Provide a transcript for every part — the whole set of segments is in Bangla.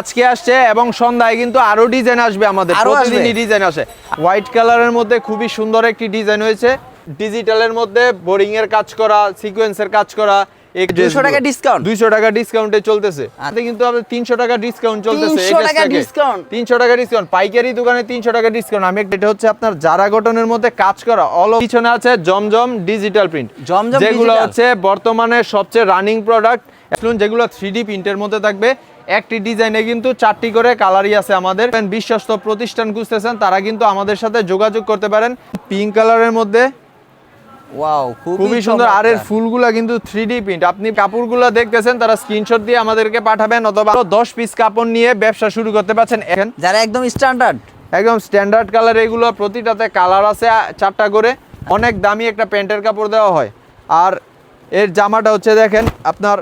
আজকে আসছে এবং সন্ধ্যায় কিন্তু আরও ডিজাইন আসবে আমাদের প্রতিদিনই ডিজাইন আসে। হোয়াইট কালারের মধ্যে খুবই সুন্দর একটি ডিজাইন হয়েছে। ডিজিটালের মধ্যে বোরিং এর কাজ করা সিকোয়েন্সের কাজ করা 200 টাকা টাকা ডিসকাউন্টে চলতেছে। তাতে কিন্তু আপনার তিনশো টাকা ডিসকাউন্ট চলতেছে 300 তিনশো টাকা ডিসকাউন্ট পাইকারি দোকানে তিনশো টাকা ডিসকাউন্ট আমি এটা হচ্ছে আপনার গঠনের মধ্যে কাজ করা। অল পিছনে আছে জমজম ডিজিটাল প্রিন্ট জমজম যেগুলো? হচ্ছে বর্তমানে সবচেয়ে রানিং প্রোডাক্ট যেগুলো থ্রি ডি প্রিন্টের মধ্যে থাকবে একটি ডিজাইনে কিন্তু চারটি করে কালারই আছে আমাদের। বিশ্বস্ত প্রতিষ্ঠান খুঁজতেছেন তারা কিন্তু আমাদের সাথে যোগাযোগ করতে পারেন। পিঙ্ক কালারের মধ্যে ওয়াও খুবই সুন্দর। আর এর ফুলগুলা কিন্তু থ্রি ডি প্রিন্ট আপনি কাপড়গুলো দেখতেছেন তারা স্ক্রিনশট দিয়ে আমাদেরকে পাঠাবেন অথবা দশ পিস কাপড় নিয়ে ব্যবসা শুরু করতে পারছেন। এখন যারা একদম স্ট্যান্ডার্ড একদম স্ট্যান্ডার্ড কালার এগুলো প্রতিটাতে কালার আছে চারটা করে। অনেক দামি একটা প্যান্টের কাপড় দেওয়া হয়। আর এর জামাটা হচ্ছে দেখেন আপনার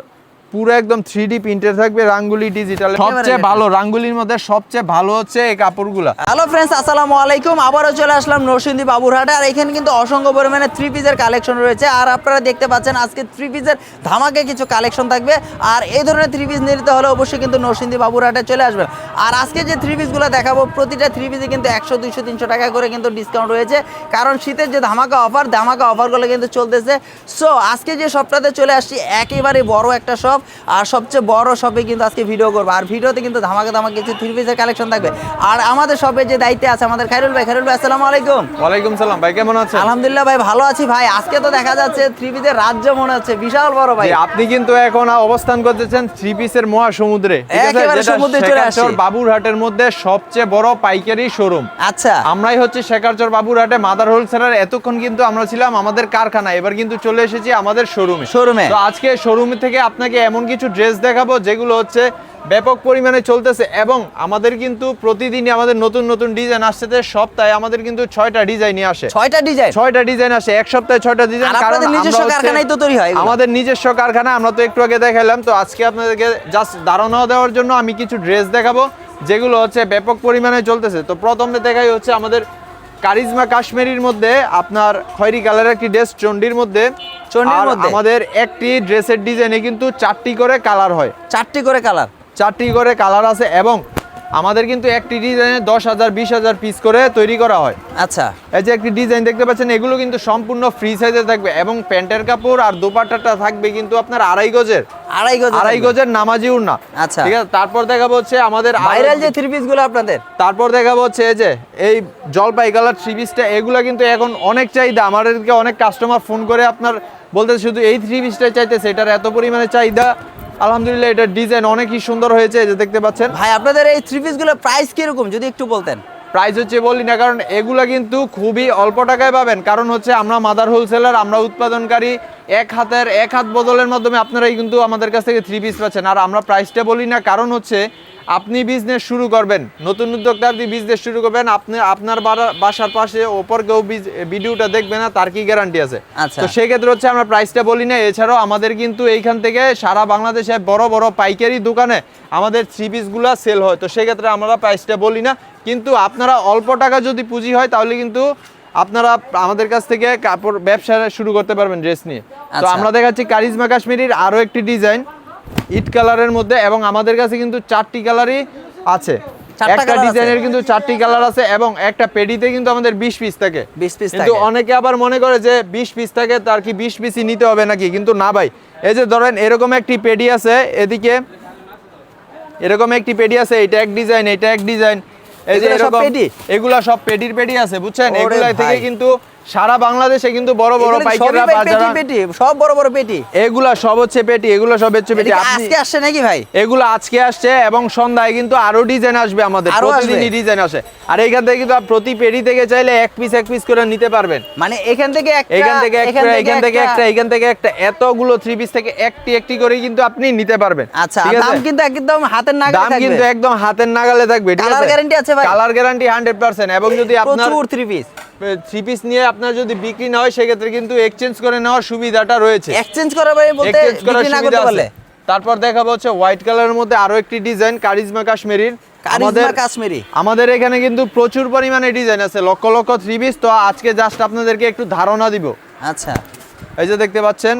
পুরো একদম থ্রি ডি প্রিন্টের থাকবে রাঙ্গুলি ডিজিটাল সবচেয়ে ভালো রাঙ্গুলির মধ্যে সবচেয়ে ভালো হচ্ছে এই কাপড়গুলা। হ্যালো ফ্রেন্ডস আসসালামু আলাইকুম। আবারও চলে আসলাম নরসিংদী বাবুরহাটে আর এখানে কিন্তু অসংখ্য পরিমাণে থ্রি পিসের কালেকশন রয়েছে। আর আপনারা দেখতে পাচ্ছেন আজকে থ্রি পিসের ধামাকে কিছু কালেকশন থাকবে। আর এই ধরনের থ্রি পিস নিতে হলে অবশ্যই কিন্তু নরসিংদী বাবুরহাটে চলে আসবেন। আর আজকে যে থ্রি পিসগুলো দেখাবো প্রতিটা থ্রি পিসে কিন্তু একশো দুইশো তিনশো টাকা করে কিন্তু ডিসকাউন্ট রয়েছে। কারণ শীতের যে ধামাকা অফার ধামাকা অফারগুলো কিন্তু চলতেছে। সো আজকে যে শপটাতে চলে আসছি একেবারে বড় একটা শপ আর সবচেয়ে বড় শপে কিন্তু আজকে ভিডিও করব। আর ভিডিওতে কিন্তু ধামাকা ধামাকা কিছু থ্রি পিসের কালেকশন থাকবে। আর আমাদের শপে যে দায়িত্বে আছে আমাদের খাইরুল ভাই খাইরুল ভাই আসসালামু আলাইকুম। ওয়ালাইকুম সালাম ভাই কেমন আছেন? আলহামদুলিল্লাহ ভাই ভালো আছি ভাই। আজকে তো দেখা যাচ্ছে থ্রি পিসের রাজ্য মনে হচ্ছে বিশাল বড় ভাই। আপনি কিন্তু এখন অবস্থান করতেছেন থ্রি পিসের মহাসমুদ্রে ঠিক আছে? একেবারে সমুদ্রে চলে আসছি। বাবুরহাটের মধ্যে সবচেয়ে বড় পাইকারি শোরুম আচ্ছা। আমরাই হচ্ছে শেখারচর বাবুরহাটে মাদার হোলসেলার এতক্ষণ কিন্তু আমরা ছিলাম আমাদের কারখানা এবার কিন্তু চলে এসেছি আমাদের শোরুমে শোরুমে তো আজকে শোরুম থেকে আপনাকে এমন কিছু ড্রেস দেখাবো যেগুলো হচ্ছে ব্যাপক পরিমাণে চলতেছে এবং আমাদের কিন্তু প্রতিদিনই আমাদের নতুন নতুন ডিজাইন আসছে সপ্তাহে আমাদের কিন্তু ছয়টা ডিজাইনই আসে। ছয়টা ডিজাইন ছয়টা ডিজাইন আসে এক সপ্তাহে ছয়টা ডিজাইন আপনাদের নিজস্ব কারখানায় তো তৈরি হয় আমাদের নিজস্ব কারখানা আমরা তো একটু আগে দেখালাম তো আজকে আপনাদেরকে জাস্ট ধারণা দেওয়ার জন্য আমি কিছু ড্রেস দেখাবো যেগুলো হচ্ছে ব্যাপক পরিমাণে চলতেছে। তো প্রথমে দেখাই হচ্ছে আমাদের কারিজমা কাশ্মীরির মধ্যে আপনার খয়রি কালারের একটি ড্রেস চন্ডির মধ্যে। আর মধ্যে? আমাদের একটি ড্রেসের ডিজাইনে কিন্তু চারটি করে কালার হয়। চারটি করে কালার? চারটি করে কালার আছে এবং আমাদের কিন্তু একটি ডিজাইনে দশ হাজার বিশ হাজার পিস করে তৈরি করা হয়। আচ্ছা। এই যে একটি ডিজাইন দেখতে পাচ্ছেন এগুলো কিন্তু সম্পূর্ণ ফ্রি সাইজে থাকবে এবং প্যান্টের কাপড় আর দোপাট্টাটা থাকবে কিন্তু আপনার আড়াই গজের। আড়াই গজ আড়াই গজের নামাজি উড়না। আচ্ছা। ঠিক আছে তারপর দেখাবো হচ্ছে আমাদের ভাইরাল যে থ্রি পিসগুলো আপনাদের? তারপর দেখাবো হচ্ছে এই যে এই জলপাই কালার থ্রি পিসটা এগুলো কিন্তু এখন অনেক চাহিদা। আমাদেরকে অনেক কাস্টমার ফোন করে আপনার বলতে শুধু এই থ্রি পিসটাই চাইতেছে এটার এত পরিমাণে চাহিদা। আলহামদুলিল্লাহ এটার ডিজাইন অনেকই সুন্দর হয়েছে যে দেখতে পাচ্ছেন। ভাই আপনাদের এই থ্রি পিসগুলো প্রাইস কীরকম? যদি একটু বলতেন। প্রাইস হচ্ছে বলি না কারণ এগুলা কিন্তু খুবই অল্প টাকায় পাবেন। কারণ হচ্ছে আমরা মাদার হোলসেলার আমরা উৎপাদনকারী এক হাতের এক হাত বদলের মাধ্যমে আপনারাই কিন্তু আমাদের কাছ থেকে থ্রি পিস পাচ্ছেন। আর আমরা প্রাইসটা বলি না কারণ হচ্ছে আপনি বিজনেস শুরু করবেন। নতুন উদ্যোক্তা আপনি বিজনেস শুরু করবেন। আপনি আপনার বাসার পাশে ওপর কেউ ভিডিওটা দেখবে না তার কি গ্যারান্টি আছে? আচ্ছা। তো সেক্ষেত্রে হচ্ছে আমরা প্রাইসটা বলি না। এছাড়াও আমাদের কিন্তু এইখান থেকে সারা বাংলাদেশে বড় বড় পাইকারি দোকানে আমাদের থ্রি পিসগুলো সেল হয়। তো সেক্ষেত্রে আমরা প্রাইসটা বলি না। কিন্তু আপনারা অল্প টাকা যদি পুঁজি হয় তাহলে কিন্তু আপনারা আমাদের কাছ থেকে কাপড় ব্যবসা শুরু করতে পারবেন ড্রেস নিয়ে। তো আচ্ছা। আমরা দেখাচ্ছি কারিজমা কাশ্মীরির আরও একটি ডিজাইন ইট কালারের মধ্যে এবং আমাদের কাছে কিন্তু চারটি কালারই আছে। একটা ডিজাইনের কিন্তু চারটি কালার আছে এবং একটা পেডিতে কিন্তু আমাদের বিশ পিস থাকে। 20 piece কিন্তু অনেকে আবার মনে করে যে বিশ পিস থাকে তার কি বিশ পিসই নিতে হবে নাকি? কিন্তু না ভাই। এই যে ধরেন এরকম একটি পেডি আছে এদিকে এরকম একটি পেডি আছে এটা এক ডিজাইন এটা এক ডিজাইন। এই যে এরকম পেডি? এগুলা সব পেডির পেডি আছে বুঝছেন? এগুলা থেকে কিন্তু সারা বাংলাদেশে কিন্তু বড় বড় পাইকাররা ভাই পেটি সব বড় বড় পেটি। এগুলা সব হচ্ছে পেটি এগুলো সব হচ্ছে পেটি। আজকে আসছে নাকি ভাই? এগুলো আজকে আসছে এবং সন্ধ্যায় কিন্তু আরও ডিজাইন আসবে আমাদের। প্রতিদিনই ডিজাইন আসে। আর এইখান থেকে কিন্তু প্রতি পেডি থেকে চাইলে এক পিস এক পিস করে নিতে পারবেন। মানে এখান থেকে একটা এখান থেকে একটা এখান থেকে একটা এখান থেকে একটা। এতগুলো থ্রি পিস থেকে একটি একটি করে কিন্তু আপনি নিতে পারবেন। আচ্ছা দাম কিন্তু একদম হাতের নাগালে থাকবে। দাম কিন্তু একদম হাতের নাগালে থাকবে আছে? Guarantee আছে ভাই? কালার গ্যারান্টি 100% এবং যদি আপনার প্রচুর থ্রি পিস থ্রি পিস নিয়ে আপনার যদি বিক্রি না হয় সেক্ষেত্রে কিন্তু এক্সচেঞ্জ করে নেওয়ার সুবিধাটা রয়েছে। এক্সচেঞ্জ করা ভাই বলতে বিক্রি না করতে পারলে তারপর দেখাবো হচ্ছে হোয়াইট কালারের মধ্যে আরও একটি ডিজাইন কারিজমা কাশ্মীরির কাশ্মীরি আমাদের এখানে কিন্তু প্রচুর পরিমাণে ডিজাইন আছে লক্ষ লক্ষ থ্রি পিস তো আজকে জাস্ট আপনাদেরকে একটু ধারণা দিব। আচ্ছা। এই যে দেখতে পাচ্ছেন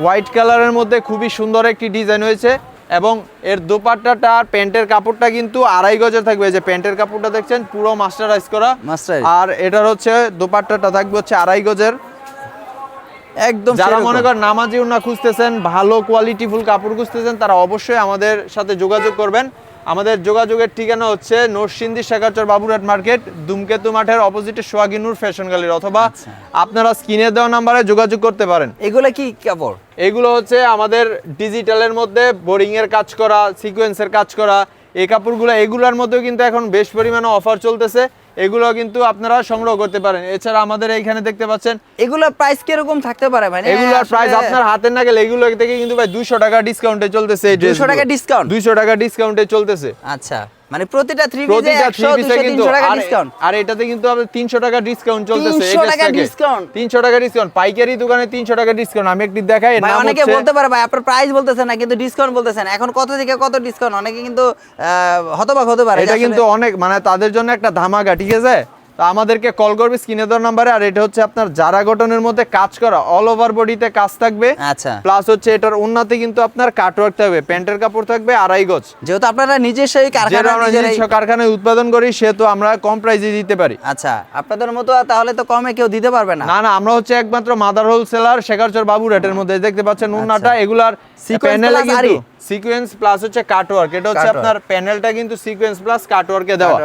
হোয়াইট কালারের মধ্যে খুবই সুন্দর একটি ডিজাইন হয়েছে। এবং এর দোপাট্টাটা আর প্যান্টের কাপড়টা কিন্তু আড়াই গজের থাকবে। যে প্যান্টের কাপড়টা দেখছেন পুরো মাস্টারাইজ করা। আর এটার হচ্ছে দোপাট্টাটা থাকবে হচ্ছে আড়াই গজের। একদম যারা মনে করেন নামাজি উন্না খুঁজতেছেন ভালো কোয়ালিটিফুল কাপড় খুঁজতেছেন তারা অবশ্যই আমাদের সাথে যোগাযোগ করবেন। আমাদের যোগাযোগের ঠিকানা হচ্ছে নরসিন্দি শেখাচর বাবুরহাট মার্কেট দুমকেতু মাঠের অপোজিটে সোয়াগিনুর ফ্যাশন গ্যালারি অথবা আচ্ছা। আপনারা স্ক্রিনে দেওয়া নাম্বারে যোগাযোগ করতে পারেন। এগুলো কি কাপড়? এগুলো হচ্ছে আমাদের ডিজিটালের মধ্যে বোরিং এর কাজ করা সিকোয়েন্সের কাজ করা এই কাপড়গুলো এগুলোর মধ্যেও কিন্তু এখন বেশ পরিমাণে অফার চলতেছে। এগুলো কিন্তু আপনারা সংগ্রহ করতে পারেন। এছাড়া আমাদের এইখানে দেখতে পাচ্ছেন এগুলোর প্রাইস কীরকম থাকতে পারে মানে এগুলোর প্রাইস আপনার হাতের না গেলে এগুলো থেকে কিন্তু ভাই 200 টাকা ডিসকাউন্টে চলতেছে এই 200 টাকা ডিসকাউন্ট 200 টাকা ডিসকাউন্টে চলতেছে। আচ্ছা। মানে প্রতিটা থ্রি পিসে প্রতিটা 100 200 টাকা ডিসকাউন্ট আর এটাতে কিন্তু আমাদের 300 টাকা ডিসকাউন্ট চলতেছে 300 টাকা ডিসকাউন্ট 300 টাকা ডিসকাউন্ট পাইকারি দোকানে 300 টাকা ডিসকাউন্ট আমি একটি দেখাই না অনেকে বলতে পারে ভাই আপনার প্রাইস বলতেছেন না কিন্তু ডিসকাউন্ট বলতেছেন এখন কত থেকে কত ডিসকাউন্ট অনেকে কিন্তু হতবাক হতে পারে এটা কিন্তু অনেক মানে তাদের জন্য একটা ধামাকা ঠিক আছে? তো আমাদেরকে কল করবে স্ক্রিনে দেওয়ার নাম্বারে আর এটা হচ্ছে আপনার জারা গঠনের মধ্যে কাজ করা অল ওভার বডিতে কাজ থাকবে। আচ্ছা। প্লাস হচ্ছে এটার উন্নতি কিন্তু আপনার কাটওয়ার্ক থাকবে প্যান্টের কাপড় থাকবে আড়াই গজ। যেহেতু আপনারা নিজস্বই যেটা কারখানা নিজস্ব কারখানায় উৎপাদন করি সেহেতু আমরা কম প্রাইসে দিতে পারি। আচ্ছা আপনাদের মতো তাহলে তো কমে কেউ দিতে পারবে না। না না আমরা হচ্ছে একমাত্র মাদার হোলসেলার শেখারচর বাবুরহাটের মধ্যে দেখতে পাচ্ছেন উন্নাটা এগুলার প্যানেলে কিন্তু। সিকোয়েন্স প্লাস হচ্ছে কাটওয়ার্ক এটা হচ্ছে আপনার প্যানেলটা কিন্তু সিকোয়েন্স প্লাস কাটওয়ার্কে দেওয়া।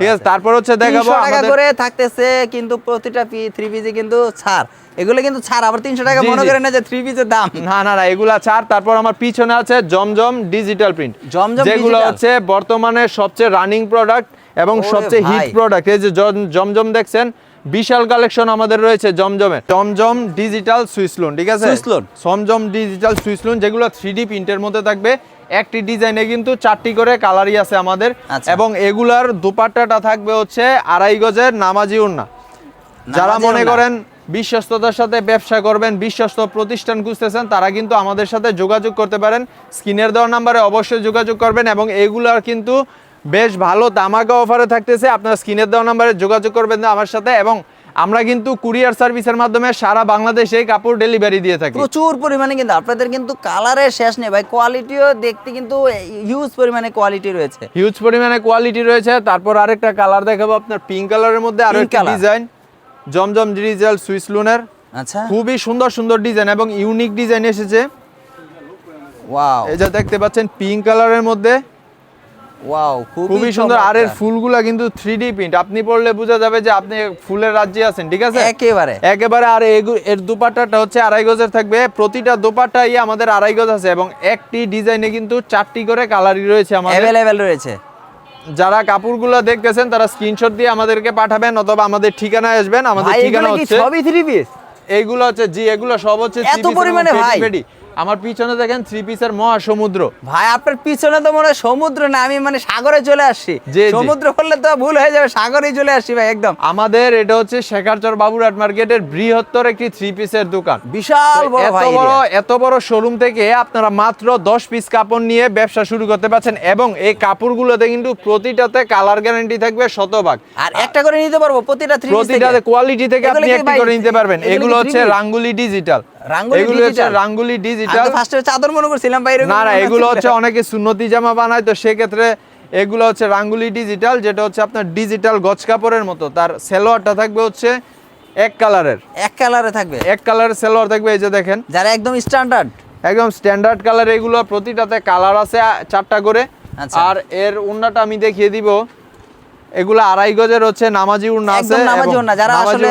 ঠিক আছে। তারপর হচ্ছে দেখাবো 300 টাকা করে থাকতেছে কিন্তু প্রতিটা পি থ্রি পিসে কিন্তু ছাড়। এগুলো কিন্তু ছাড় আবার তিনশো টাকা মনে করেন না যে থ্রি পিসের দাম। না না না এগুলা ছাড়। তারপর আমার পিছনে আছে জমজম ডিজিটাল প্রিন্ট জমজম যেগুলো? হচ্ছে বর্তমানে সবচেয়ে রানিং প্রোডাক্ট এবং সবচেয়ে হিট প্রোডাক্ট এই যে জমজম দেখছেন বিশাল কালেকশন আমাদের রয়েছে জমজমের। জমজম ডিজিটাল সুইসলুন ঠিক আছে? Swiss lawn. Zamzam digital swiss lawn যেগুলো থ্রি ডি প্রিন্টের মধ্যে থাকবে। একটি ডিজাইনে কিন্তু চারটি করে কালারই আছে আমাদের। আচ্ছা। এবং এগুলার দুপাট্টাটা থাকবে হচ্ছে আড়াই গজের নামাজি উন্না যারা মনে করেন বিশ্বস্ততার সাথে ব্যবসা করবেন বিশ্বস্ত প্রতিষ্ঠান খুঁজতেছেন তারা কিন্তু আমাদের সাথে যোগাযোগ করতে পারেন। স্ক্রিনের দেওয়ার নাম্বারে অবশ্যই যোগাযোগ করবেন এবং এগুলার কিন্তু বেশ ভালো দামাকা অফারে থাকতেছে। আপনারা স্ক্রিনের দেওয়া নাম্বারে যোগাযোগ করবেন আমার সাথে এবং আমরা কিন্তু কুরিয়ার সার্ভিসের মাধ্যমে সারা বাংলাদেশে কাপড় ডেলিভারি দিয়ে থাকি। প্রচুর পরিমাণে কিন্তু আপনাদের কিন্তু কালারের শেষ নেই ভাই কোয়ালিটিও দেখতে কিন্তু হিউজ পরিমাণে কোয়ালিটি রয়েছে। হিউজ পরিমাণে কোয়ালিটি রয়েছে। তারপর আরেকটা কালার দেখাবো আপনার পিঙ্ক কালারের মধ্যে আরও একটা। ডিজাইন জমজম ডিজিটাল সুইস লুনের আচ্ছা। খুবই সুন্দর সুন্দর ডিজাইন এবং ইউনিক ডিজাইন এসেছে। ওয়াও এই যে দেখতে পাচ্ছেন পিঙ্ক কালারের মধ্যে। ওয়াও খুবই সুন্দর। আর এর ফুলগুলা কিন্তু থ্রি ডি প্রিন্ট আপনি পড়লে বোঝা যাবে যে আপনি ফুলের রাজ্যে আছেন ঠিক আছে? একেবারে। একেবারে আর এর দুপাট্টাটা হচ্ছে আড়াই গজের থাকবে। প্রতিটা দুপাট্টাই আমাদের আড়াই গজ আছে এবং একটি ডিজাইনে কিন্তু চারটি করে কালারই রয়েছে আমাদের। অ্যাভেলেবেল রয়েছে। যারা কাপড়গুলো দেখতেছেন তারা স্ক্রিনশট দিয়ে আমাদেরকে পাঠাবেন অথবা আমাদের ঠিকানায় আসবেন। আমাদের ঠিকানা হচ্ছে সবই থ্রি পিস এইগুলো হচ্ছে জি এগুলো সব হচ্ছে এত পরিমাণে ভাই? আমার পিছনে দেখেন থ্রি পিসের মহাসমুদ্র। ভাই আপনার পিছনে তো মনে হয় সমুদ্র না আমি মানে সাগরে চলে আসছি। সমুদ্র করলে তো ভুল হয়ে যাবে সাগরেই চলে আসছি ভাই একদম। আমাদের এটা হচ্ছে শেখারচর বাবুরহাট মার্কেটের বৃহত্তর একটি থ্রি পিসের দোকান। বিশাল বড় ভাই বড় এত বড় শোরুম থেকে আপনারা মাত্র দশ পিস কাপড় নিয়ে ব্যবসা শুরু করতে পারছেন এবং এই কাপড়গুলোতে কিন্তু প্রতিটাতে কালার গ্যারান্টি থাকবে শতভাগ। আর একটা করে নিতে পারব প্রতিটা থ্রি প্রতিটাতে কোয়ালিটি থেকে আপনি একটি করে নিতে পারবেন। এগুলো হচ্ছে 3D? রাঙ্গুলি ডিজিটাল রাঙ্গুলি digital? রাঙ্গুলি আমি ডিজিটাল ফার্স্টে চাদর মনে করছিলাম ভাই না না এগুলো হচ্ছে অনেকে সুন্নতি জামা বানায় তো সেক্ষেত্রে এগুলো হচ্ছে রাঙ্গুলি ডিজিটাল যেটা হচ্ছে আপনার ডিজিটাল কাপড়ের মতো। তার সেলোয়ারটা থাকবে হচ্ছে এক কালারের। এক কালারে থাকবে। এক কালারের সেলোয়ার থাকবে এই যে দেখেন। যারা একদম স্ট্যান্ডার্ড একদম স্ট্যান্ডার্ড কালার এগুলো প্রতিটাতে কালার আছে চারটা করে। আচ্ছা। আর এর উন্নাটা আমি দেখিয়ে দিব। এগুলো আড়াই গজের হচ্ছে নামাজি উন্না আছে নামাজি যারা আসলে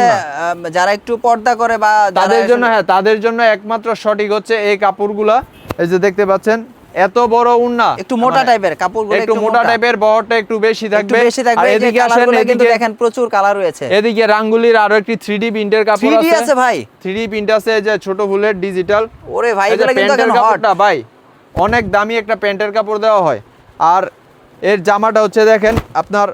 যারা একটু পর্দা করে বা তাদের জন্য হ্যাঁ তাদের জন্য একমাত্র সঠিক হচ্ছে এই কাপড়গুলা। এই যে দেখতে পাচ্ছেন এত বড় উন্না একটু মোটা মানে টাইপের কাপড়গুলো একটু মোটা টাইপের বহরটা একটু বেশি থাকবে। বেশি থাকবে এদিকে আসেন কিন্তু দেখেন প্রচুর কালার রয়েছে। এদিকে রাঙ্গুলির আরও একটি থ্রি ডি প্রিন্টের কাপড় 3D আছে। আছে ভাই। থ্রি ডি প্রিন্ট আছে যে ছোট ফুলের ডিজিটাল ওরে ভাই এগুলো কিন্তু এখন হট ভাই অনেক দামি একটা প্যান্টের কাপড় দেওয়া হয়। আর এর জামাটা হচ্ছে দেখেন আপনার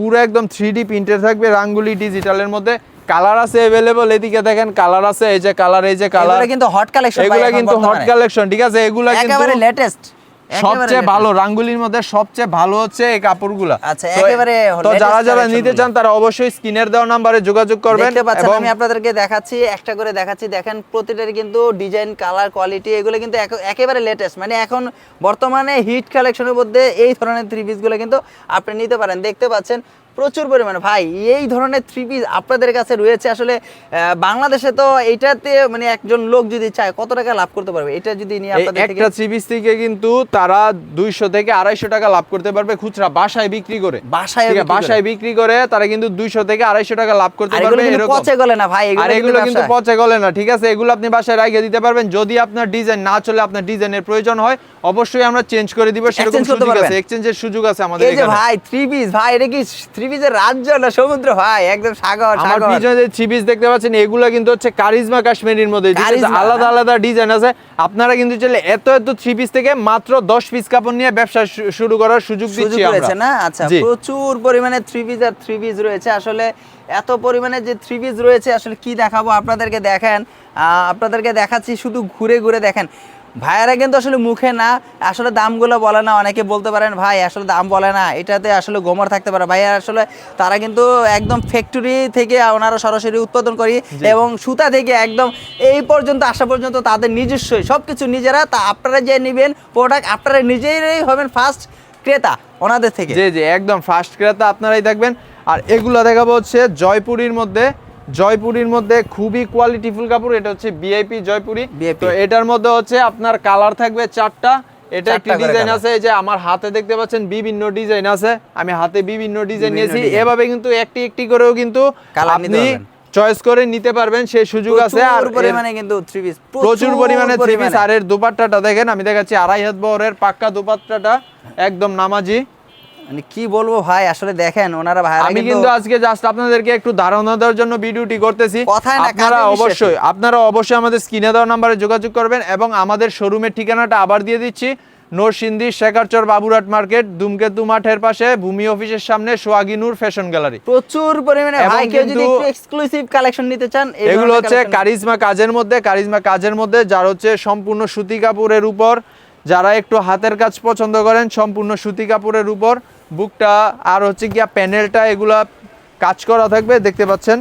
পুরো একদম থ্রি ডি প্রিন্টের থাকবে রাঙ্গুলি ডিজিটালের মধ্যে। কালার আছে অ্যাভেলেবল এদিকে দেখেন কালার আছে এই যে কালার এই যে কালার এগুলো কিন্তু হট কালেকশন এগুলো কিন্তু হট কালেকশন ঠিক আছে? এগুলো কিন্তু একেবারে লেটেস্ট সবচেয়ে ভালো রাঙ্গুলির মধ্যে সবচেয়ে ভালো হচ্ছে এই কাপড়গুলো। আচ্ছা, একেবারে তো যারা যারা নিতে চান তারা অবশ্যই স্ক্রিনের দেওয়া নম্বরে যোগাযোগ করবেন দেখতে পাচ্ছেন আমি আপনাদেরকে দেখাচ্ছি একটা করে দেখাচ্ছি। দেখেন প্রতিটারই কিন্তু ডিজাইন কালার কোয়ালিটি এগুলো কিন্তু একেবারে লেটেস্ট মানে এখন বর্তমানে হিট কালেকশনের মধ্যে এই ধরনের থ্রি পিসগুলো কিন্তু আপনি নিতে পারেন। দেখতে পাচ্ছেন প্রচুর পরিমাণে। ভাই এই ধরনের থ্রি পিস আপনাদের কাছে রয়েছে আসলে বাংলাদেশে তো এইটাতে মানে একজন লোক যদি চায় কত টাকা লাভ করতে পারবে? এটা যদি নিয়ে আপনাদের একটা থ্রি পিস থেকে কিন্তু তারা দুইশো থেকে আড়াইশো টাকা লাভ করতে পারবে খুচরা বাসায় বিক্রি করে। বাসায়। বাসায় বিক্রি করে তারা কিন্তু দুইশো থেকে আড়াইশো টাকা লাভ করতে পারবে এরকম। পচে গলে না ভাই আর এগুলো কিন্তু পচে গলে না ঠিক আছে? এগুলো আপনি বাসায় রাখিয়ে দিতে পারবেন। যদি আপনার ডিজাইন না চলে আপনার ডিজাইনের প্রয়োজন হয় অবশ্যই আমরা চেঞ্জ করে দিব সেরকম সুযোগ আছে। এক্সচেঞ্জের সুযোগ আছে আমাদের এই যে ভাই থ্রি পিস ভাই এটা কি থ্রি পিসের রাজ্য না সমুদ্র? ভাই একদম সাগর সাগর। পিছনে যে থ্রি পিস দেখতে পাচ্ছেন এগুলো কিন্তু হচ্ছে কারিজমা কাশ্মীরির মধ্যে। আলাদা হ্যাঁ। আলাদা ডিজাইন আছে। আপনারা কিন্তু চাইলে এত এত থ্রি পিস থেকে মাত্র দশ পিস কাপড় নিয়ে ব্যবসা শুরু করার সুযোগ দিচ্ছি আমরা। না? আচ্ছা প্রচুর পরিমাণে থ্রি পিস আর থ্রি পিস রয়েছে। আসলে এত পরিমাণে যে থ্রি পিস রয়েছে আসলে কি দেখাবো আপনাদেরকে? দেখেন আহ, আপনাদেরকে দেখাচ্ছি শুধু ঘুরে ঘুরে দেখেন। ভাইয়ারা কিন্তু আসলে মুখে না আসলে দামগুলো বলে না অনেকে বলতে পারেন ভাই আসলে দাম বলে না। এটাতে আসলে গোমর থাকতে পারে। ভাইয়া আসলে তারা কিন্তু একদম ফ্যাক্টরি থেকে ওনারা সরাসরি উৎপাদন করি এবং সুতা থেকে একদম এই পর্যন্ত আসা পর্যন্ত তাদের নিজস্বই। সব কিছু নিজেরা তা আপনারা যে নেবেন প্রোডাক্ট আপনারা নিজেরাই হবেন ফার্স্ট ক্রেতা ওনাদের থেকে। জি জি একদম ফার্স্ট ক্রেতা আপনারাই দেখবেন আর এগুলো দেখাবো হচ্ছে জয়পুরীর মধ্যে জয়পুরীর মধ্যে খুবই কোয়ালিটিফুল কাপড় এটা হচ্ছে বিআইপি জয়পুরি। তো এটার মধ্যে হচ্ছে আপনার কালার থাকবে চারটা। এটা একটি ডিজাইন আছে এই যে আমার হাতে দেখতে পাচ্ছেন বিভিন্ন ডিজাইন আছে। আমি হাতে বিভিন্ন ডিজাইন নিয়েছি। এভাবে কিন্তু একটি একটি করেও কিন্তু আপনি চয়েস করে নিতে পারবেন সেই সুযোগ আছে। আর পরিমাণে কিন্তু থ্রি পিস প্রচুর পরিমাণে থ্রি পিস আর এর দুপাট্টাটা দেখেন আমি দেখাচ্ছি আড়াই হাত বহরের পাক্কা দুপাট্টাটা একদম নামাজি। মানে কি বলব ভাই আসলে দেখেন ওনারা ভাই আমি কিন্তু আজকে জাস্ট আপনাদেরকে একটু ধারণা দেওয়ার জন্য ভিডিওটি করতেছি। আপনারা অবশ্যই আপনারা অবশ্যই আমাদের স্ক্রিনে দেওয়া নাম্বারে যোগাযোগ করবেন এবং আমাদের শোরুমের ঠিকানাটা আবার দিয়ে দিচ্ছি। নরসিংদী শেখারচর বাবুরাট মার্কেট দুমকেতু মাঠের পাশে ভূমি অফিসের সামনে সোয়াগী নূর ফ্যাশন গ্যালারি প্রচুর পরিমাণে ভাই কেউ যদি একটু এক্সক্লুসিভ কালেকশন নিতে চান এগুলো হচ্ছে কারিজমা কাজের মধ্যে কারিজমা কাজের মধ্যে যার হচ্ছে সম্পূর্ণ সুতি কাপড়ের উপর যারা একটু হাতের কাজ পছন্দ করেন, সম্পূর্ণ সুতি কাপড়ের উপর। বুকটা আর হচ্ছে গিয়া প্যানেলটা এগুলা কাজ করা থাকবে, দেখতে পাচ্ছেন।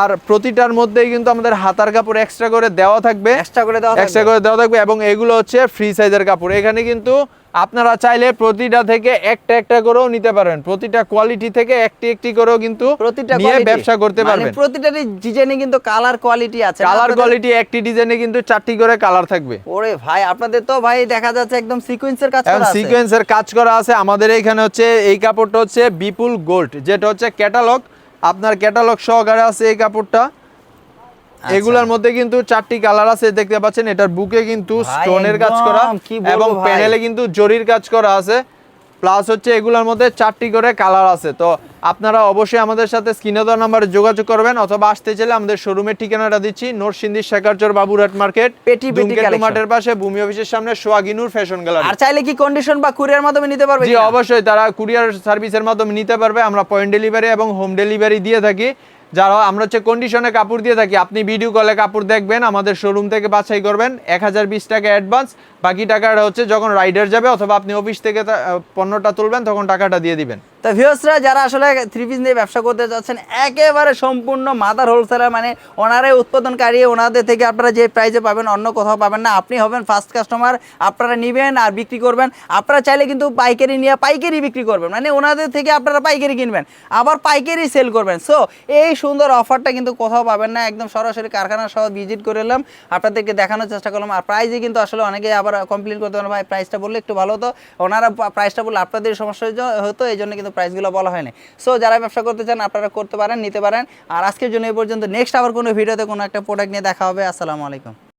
আর প্রতিটার মধ্যেই কিন্তু আমাদের হাতার কাপড় এক্সট্রা করে দেওয়া থাকবে। এক্সট্রা করে দেওয়া এক্সট্রা করে দেওয়া থাকবে এবং এগুলো হচ্ছে ফ্রি সাইজের কাপড়। এখানে কিন্তু আপনারা চাইলে প্রতিটা থেকে একটা একটা করেও নিতে পারবেন প্রতিটা কোয়ালিটি থেকে একটি একটি করেও কিন্তু প্রতিটা নিয়ে ব্যবসা করতে মানে পারবেন। প্রতিটারই ডিজাইনে কিন্তু কালার কোয়ালিটি আছে। কালার কোয়ালিটি একটি ডিজাইনে কিন্তু চারটি করে কালার থাকবে। ওরে ভাই আপনাদের তো ভাই দেখা যাচ্ছে একদম সিকোয়েন্সের কাজ করা আছে। সিকোয়েন্সের কাজ করা আছে। আমাদের এখানে হচ্ছে এই কাপড়টা হচ্ছে বিপুল গোল্ড যেটা হচ্ছে ক্যাটালগ আপনার ক্যাটালগ সহকারে আছে এই কাপড়টা। এগুলার মধ্যে কিন্তু চারটি কালার আছে দেখতে পাচ্ছেন এটার বুকে কিন্তু স্টোনের কাজ করা এবং প্যানেলে কিন্তু জরির কাজ করা আছে। প্লাস হচ্ছে এগুলোর মধ্যে চারটি করে কালার আছে। তো আপনারা অবশ্যই আমাদের সাথে স্ক্রিনে দেওয়া নাম্বারে যোগাযোগ করবেন অথবা আসতে চাইলে আমাদের শোরুমের ঠিকানাটা দিচ্ছি নরসিংদী শেখারচর বাবুরহাট মার্কেট পেটি পেটি মাঠের পাশে ভূমি অফিসের সামনে সোয়াগিনুর ফ্যাশন গ্যালারি আর চাইলে কি কন্ডিশন বা কুরিয়ার মাধ্যমে নিতে পারবে জি অবশ্যই তারা কুরিয়ার সার্ভিসের মাধ্যমে নিতে পারবে আমরা পয়েন্ট ডেলিভারি এবং হোম ডেলিভারি দিয়ে থাকি। যারা আমরা হচ্ছে কন্ডিশনে কাপড় দিয়ে থাকি আপনি ভিডিও কলে কাপড় দেখবেন আমাদের শোরুম থেকে বাছাই করবেন এক হাজার বিশ টাকা অ্যাডভান্স বাকি টাকাটা হচ্ছে যখন রাইডার যাবে অথবা আপনি অফিস থেকে পণ্যটা তুলবেন, তখন টাকাটা দিয়ে দিবেন। তো ভিউসরা যারা আসলে থ্রি পিস নিয়ে ব্যবসা করতে যাচ্ছেন, একেবারে সম্পূর্ণ মাদার হোলসেলার মানে ওনারাই উৎপাদনকারী, ওনাদের থেকে আপনারা যে প্রাইজে পাবেন, অন্য কোথাও পাবেন না। আপনি হবেন ফার্স্ট কাস্টমার আপনারা নেবেন আর বিক্রি করবেন। আপনারা চাইলে কিন্তু পাইকারি নিয়ে পাইকারি বিক্রি করবেন। মানে ওনাদের থেকে আপনারা পাইকারি কিনবেন, আবার পাইকারি সেল করবেন। সো এই সুন্দর অফারটা কিন্তু কোথাও পাবেন না। একদম সরাসরি কারখানা সহ ভিজিট করে এলাম। আপনাদেরকে দেখানোর চেষ্টা করলাম। আর প্রাইজে কিন্তু আসলে অনেকে আবার কমপ্লেন করতে পারেন ভাই প্রাইসটা বললে একটু ভালো হতো। ওনারা প্রাইসটা বললে আপনাদের সমস্যা হতো, এই জন্য কিন্তু প্রাইসগুলো বলা হয়নি। সো যারা ব্যবসা করতে চান, আপনারা করতে পারেন, নিতে পারেন। আর আজকের জন্য এই পর্যন্ত। নেক্সট আবার কোনো ভিডিওতে কোনো একটা প্রোডাক্ট নিয়ে দেখা হবে। আসসালামু আলাইকুম।